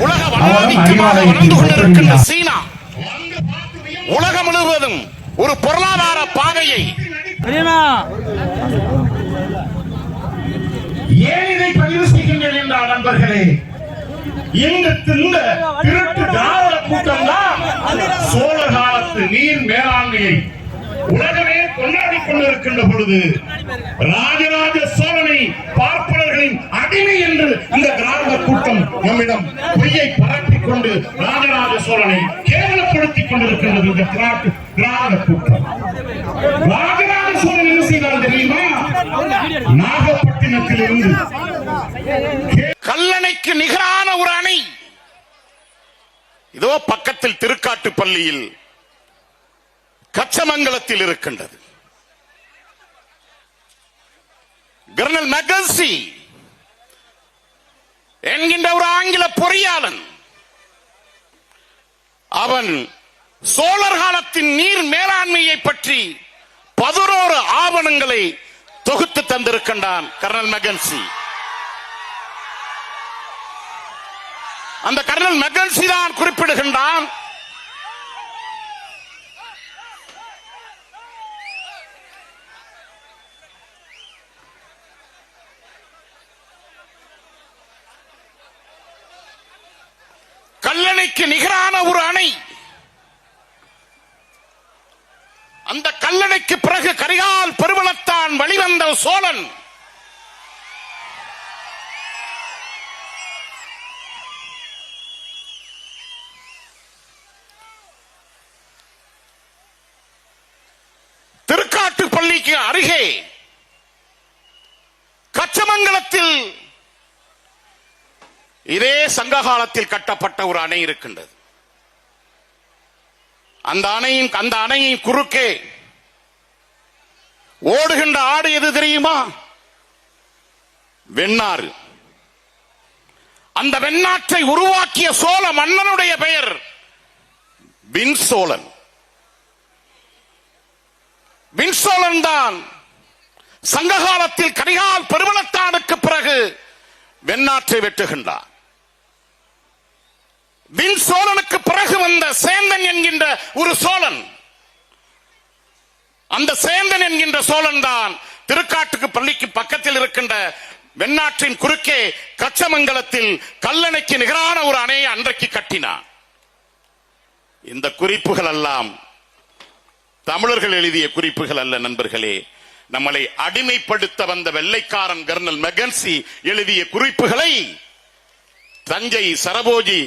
உலக வளர்ந்து கொண்டிருக்கின்ற. சீனா உலகம் முழுவதும் ஒரு பொருளாதார பாதையை பெரியண்ணா ஏன் இதை பதிவு செய்கின்றேன் என்றால் நண்பர்களே இந்த இந்த திருட்டு திராவிட கூட்டம் தான் சோழ காலத்து நீர் மேலாண்மையை உலகமே கொண்டாடிக் கொண்டிருக்கின்ற பொழுது சோழனை பார்ப்பனர்களின் அடிமை என்று இந்த திராவிட கூட்டம் நம்மிடம் பொய்யை பரப்பிக் கொண்டு ராஜராஜ சோழனை கேவலப்படுத்திக் கொண்டிருக்கிறது இந்த திராட்டு திராவிட கூட்டம். ராஜராஜ சோழன் என்ன செய்தால் தெரியுமா? நாகப்பட்டினத்தில் இருந்து கல்லணைக்கு நிகரான ஒரு அணை. இதோ பக்கத்தில் திருக்காட்டு பள்ளியில் கச்சமங்கலத்தில் இருக்கின்றது. கர்னல் மெகல்சி என்கின்ற அவன் சோழர் காலத்தின் நீர் மேலாண்மையை பற்றி பதினோரு ஆவணங்களை தொகுத்து தந்திருக்கின்றான் கர்னல் மெகன்சி. அந்த கர்னல் மெகன்சி தான் குறிப்பிடுகின்றான் கல்லணைக்கு நிகரான ஒரு அணை. அந்த கல்லணைக்கு பிறகு கரிகால் பெருவளத்தான் வழிவந்த சோழன். திருக்காட்டுப்பள்ளிக்கு அருகே கச்சமங்கலத்தில் இதே சங்க காலத்தில் கட்டப்பட்ட ஒரு அணை இருக்கின்றது. அந்த அணையின் அந்த அணையின் குறுக்கே ஓடுகின்ற ஆடு எது தெரியுமா? வெண்ணாறு. அந்த வெண்ணாற்றை உருவாக்கிய சோழ மன்னனுடைய பெயர் வின்சோழன் வின்சோழன் தான் சங்ககாலத்தில் கரிகால் பெருமளத்தானுக்கு பிறகு வெண்ணாற்றை வெட்டுகின்றார். வின் சோழனுக்கு பிறகு வந்த சேந்தன் என்கின்ற ஒரு சோழன். அந்த சேந்தன் என்கின்ற சோழன் தான் திருக்காட்டுக்கு பள்ளிக்கு பக்கத்தில் இருக்கின்ற வெண்ணாற்றின் குறுக்கே கச்சமங்கலத்தில் கல்லணைக்கு நிகரான ஒரு அணையை அன்றைக்கு கட்டினான். இந்த குறிப்புகள் எல்லாம் தமிழர்கள் எழுதிய குறிப்புகள் அல்ல நண்பர்களே. நம்மளை அடிமைப்படுத்த வந்த வெள்ளைக்காரன் கர்னல் மெகன்சி எழுதிய குறிப்புகளை தஞ்சை சரபோஜி